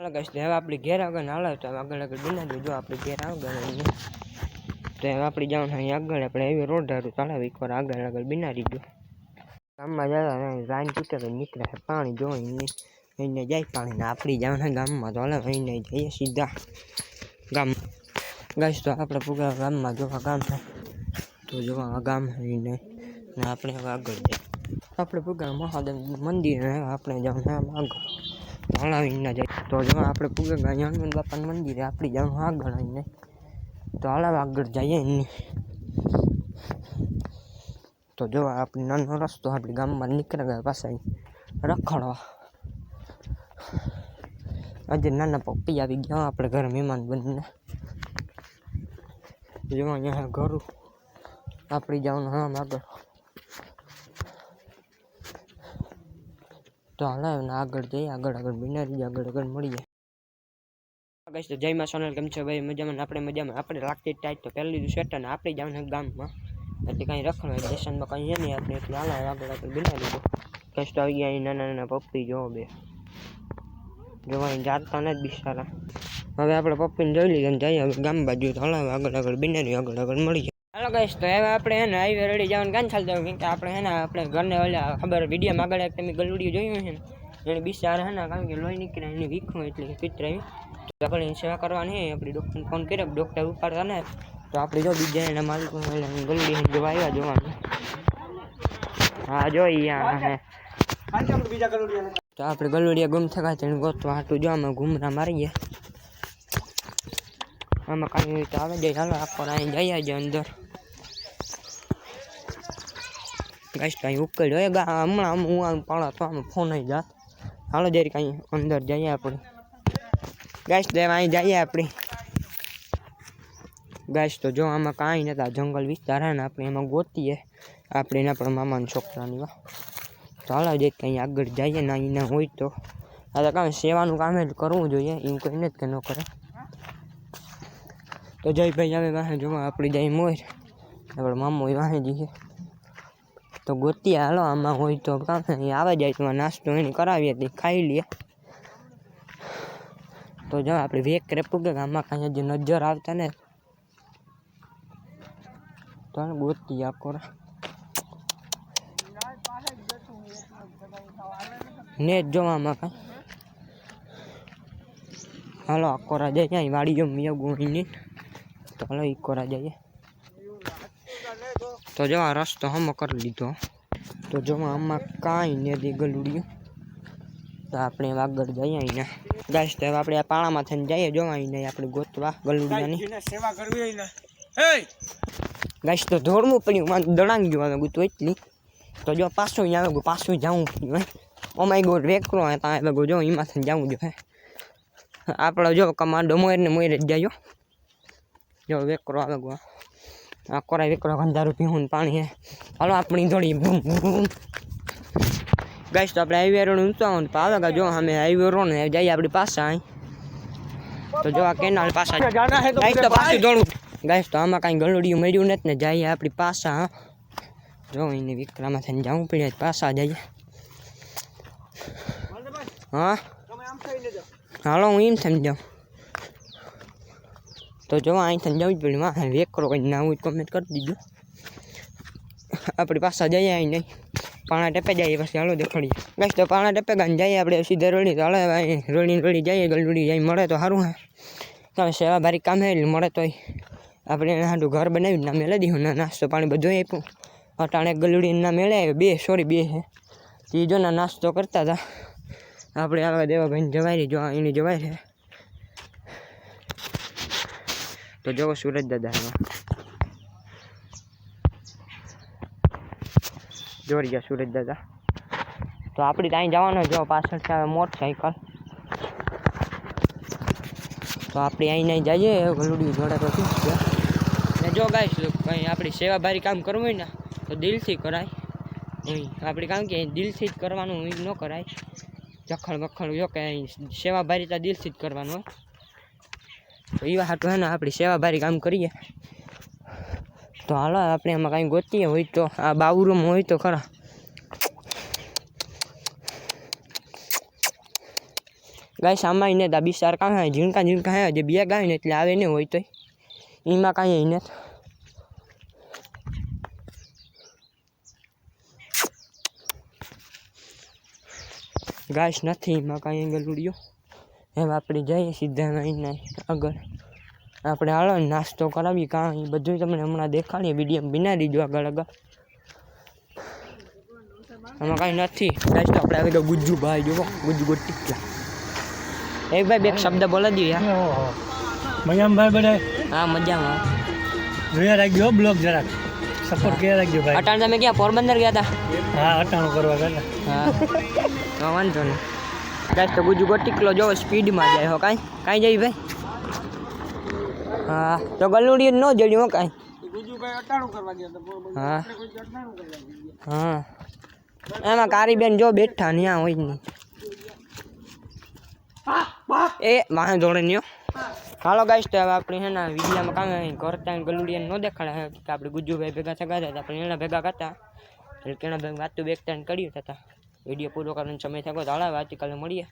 હાલો guys હવે આપણી ઘેર આગળ હાલો તો આગળ આગળ બનાવી જો આપણે ઘેર આગળ તો હવે આપણે જવાનું અહીં આગળ આપણે એવી રોડ ધારું ચાલાવી એકવાર આગળ આગળ બનાવી દો ગામમાં જતા લાઈન ચૂકે નીકળે પાણી જોઈને એને જાય પાણી ને આપણી જવાના ગામમાં તો હાલે એને જઈએ સીધા. ગામ ગાઈશ તો આપણે પૂગા ગામમાં જોવા ગામ છે. તો જોવા આ ગામ અહીંને ને આપણે આગળ જઈએ. આપણે પૂરા મહાદેવ મંદિર આપણે જવાનું આમ આગળ હલાવીને જાય. તો જો આપણે પૂગે ગયા હનુમાન બાપાનું મંદિરે આપણી જવાનું આગળ આવીને. તો હલાવ આગળ જઈએ એની તો જો આપણે નાનો રસ્તો આપણી ગામમાં નીકળી ગયા પાછા રખડવા. આજે નાના પપ્પી આવી ગયા આપણે ઘરે મહેમાન બનીને. જો અહીંયા ઘર આપણી જવાનું આમ આગળ. તો હાલો ને આગળ જઈએ, આગળ આગળ બિનારી આગળ આગળ મળીએ. કહીશ તો જય માં સોનલ, કેમ છે ભાઈ? મજામાં આપણે મજામાં? આપણે લાગતી ટાઈટ તો પહેલી દિવસ સેટ ને આપણે જવાનું ગામમાં. એટલે કાંઈ રખડવા સ્ટેશનમાં કાંઈ છે નહીં આપણે, એટલે હાલો આગળ આગળ બિનારી કહીશ તો આવી ગયા નાના નાના પપ્પી જોવો બે. જોવા અહીં જાતતા નથી બિચારા. હવે આપણે પપ્પીને જોઈ લઈએ જઈએ હવે ગામ બાજુ, તો હાલો આગળ આગળ બિનારી આગળ આગળ મળીએ. કહીશ તો હવે આપણે હે ને હાઈવે રેડી જવાનું કાન ચાલતા કેમ કે આપણે હે આપણે ઘરને ઓલા ખબર વિડીયોમાં આગળ એક તમે ગલુડિયું જોયું છે ને, એને બિચારા હે ને, કારણ કે લોહી નીકળે, એની વીખું એટલે પિતરાવી તો આપણે એની સેવા કરવાની આપણે ડૉક્ટરને ફોન કર્યો ડૉક્ટર ઉપાડતા ને, તો આપણે જો બીજા એના માલિક ગલુડી જોવા આવ્યા જોવાનું. હા જો અહીંયા તો આપણે ગલુડિયા ગુમ થયા તેને ગોતવા હાટું જો અમે ઘૂમરા મારીએ આમાં કાંઈ આવે જાય ચાલો આખો અહીં જઈએ જાય અંદર. ગાઈસ, કાંઈ ઉકેલ હોય? ગા, હમણાં હું આમ પાડા તો આમ ફોન આવી જાત. હાલો જરી કાંઈ અંદર જઈએ આપણે. ગેસ દેવ અહીં જઈએ આપણે. ગાઈસ, તો જો, આમાં કાંઈ નતા. જંગલ વિસ્તાર ને, આપણે એમાં ગોતીએ. આપણે એના પણ મામાના છોકરાની વા તો હાલો જઈ કંઈ આગળ જઈએ ના એના હોય તો. આ તો કાંઈ સેવાનું કામ જ કરવું જોઈએ, એવું કંઈ નથી કે ન કરે. તો જયભાઈ આવે વાહે જોવા, આપણી જાય મોર. આપણે મામો વાહે જઈએ. તો ગોતી હાલો, આમાં હોય તો કામ આવે જાય તો નાસ્તો એની કરાવીએ તે ખાઈ લઈએ. તો જો, આપણે વેક કરે પૂગે આમાં કાંઈ હજી નજર આવતા ને. તો ગોતી ગોતી ને કોરા. ને જોવામાં કાંઈ. હાલો, આ કોરા જાય અહીં વાડી જો મિયા ગુણીને તો હાલો, ઈ કોરા જઈએ તો જો આ રસ્તો હમો કરી લીધો. તો જો આમાં કાંઈ નથી ગલુડિયું. તો આપણે આગળ જઈએ અહીંને. ગાઈશ તો આપણે આ પાણામાં થઈને જઈએ જો અહીં આપણે ગોતવા ગલુડિયાની. સેવા કરવી હોય ને. તો ધોળવું પડ્યું મારે દડાંગ આવે ગુતું એટલી. તો જો પાછું અહીંયા આવે પાછું જવું પડ્યું ઓ માય વેકરો હે ત્યાં આવે જો એમાંથી જવું જો હે. આપણે જો કમાન્ડો મોર ને મોર જ જાય જો વેકરો આવે ગો. કોરા વિકરો ગંધારું પીવું પાણી હે. હાલો આપણી જોડી બૂમ બૂમ ગાઈસ તો આપણે હાઈવે રોડ ઊંચા તો આવે જો અમે હાઈવે રોડ ને જઈએ આપણી પાસે અહીં. તો જો આ કેનાલ પાછા જાના તો પાછું દોડું. ગાઈસ તો આમાં કાંઈ ગલુડિયું મળ્યું નથી ને જઈએ આપણી પાસા હા. જો એને વિક્રામાં થઈને જવું પડે પાસા જઈએ. હા? હાલો હું એમ જાઉં. તો જો અહીં સમજાવવી જવું જ પડ્યું હા વેકરો કંઈ ના હોય કોમેન્ટ કરી દીજો. આપણી પાછા જઈએ અહીં નહીં. પાણા ટેપે જઈએ પછી. હાલો દેખાડીએ. બસ, તો પાણા ટેપે ગાને જઈએ આપણે. સીધા રોડી તો હાલો રોડી રોડી જઈએ. ગલડુડી જઈ મળે તો સારું, હે. તમે સેવા ભારી કામ હે મળે તોય. આપણે એના હાટું ઘર બનાવી ના મેળવી દીધું, ના નાસ્તો પાણી બધું આપ્યું. અટાણે ગલુડી ના મેળે બે, સોરી, બે છે ત્રીજો ના નાસ્તો કરતા હતા. આપણે આવા દેવાભાઈને જવાય જો એની જવાય છે તો જો સુરજ દાદા એમાં જોડી ગયા સુરજ દાદા. તો આપણે ત્યાં જવાનો જો પાછળથી આવે મોટરસાઇકલ તો આપણે અહીં નહીં જઈએ ગલુડી જોડે તો ઠીક છે? ને જો ગાઈશ કંઈ આપણી સેવાભારી કામ કરવું હોય ને, તો દિલથી કરાય. આપણે કામ કે દિલથી જ કરવાનું ન કરાય. જખણ વખણ જો કે અહીં સેવાભારી તો દિલથી જ કરવાનું હોય. એવા હાટું હે ને આપણી સેવાભારી કામ કરીએ. તો હાલો, આપણે એમાં કાંઈ ગોતીએ હોય તો, આ બાવરૂમ હોય તો ખરા. ગાય સામાય ને દા બિસાર કાં હે ઝીણકા ઝીણકા હે જે બે ગાય ને એટલે આવે ને હોય તો એમાં કાંઈ ને. ગાય નથી એમાં કાંઈ ગલુડિયો એમ આપણે જઈએ સીધા નહીં આગળ. આપણે હાલો નાસ્તો કરાવી કાં એ બધું તમને હમણાં દેખાડીએ વીડિયો બિના દીજો આગળ આગળ. આમાં કાંઈ નથી. ગાઈસ તો આપણે આવી ગયો ગુજ્જુ ભાઈ જુઓ ગુજ્જુ ગોટીકલા એક ભાઈ બે એક શબ્દ બોલા દઈએ મજામાં ભાઈ બધા હા મજામાં. જોયા રાખજો બ્લોગ જરાક. સપોર્ટ કર્યા રાખજો ભાઈ. અટાણ તમે ક્યાં પોરબંદર ગયા હતા હા અટાણું કરવા ગયા હા. વાંધો નહીં. ગાઈસ તો ગુજુ ગોટીકલો જો સ્પીડમાં જાય હો કાંઈ કાંઈ જાય ભાઈ. હા તો ગલુડી ન જડ્યું હો કાંઈ. હા. હા. એમાં કારીબેન જો બેઠા ત્યાં હોય નહીં. એ વાહન જોડે નિયો. હાલો ગાઈસ તો હવે આપણે હેના વિડીયામાં કામ કરતા ગલુડિયા ન દેખાડે કે આપણે ગુજુભાઈ ભેગા સગા હતા આપણે એના ભેગા કરતા એટલે કેણા ભેગા વાતું બેગતા કર્યું હતા વીડિયો પૂરો કરવાનો સમય થયો. તો હાલ આવતીકાલે મળીએ.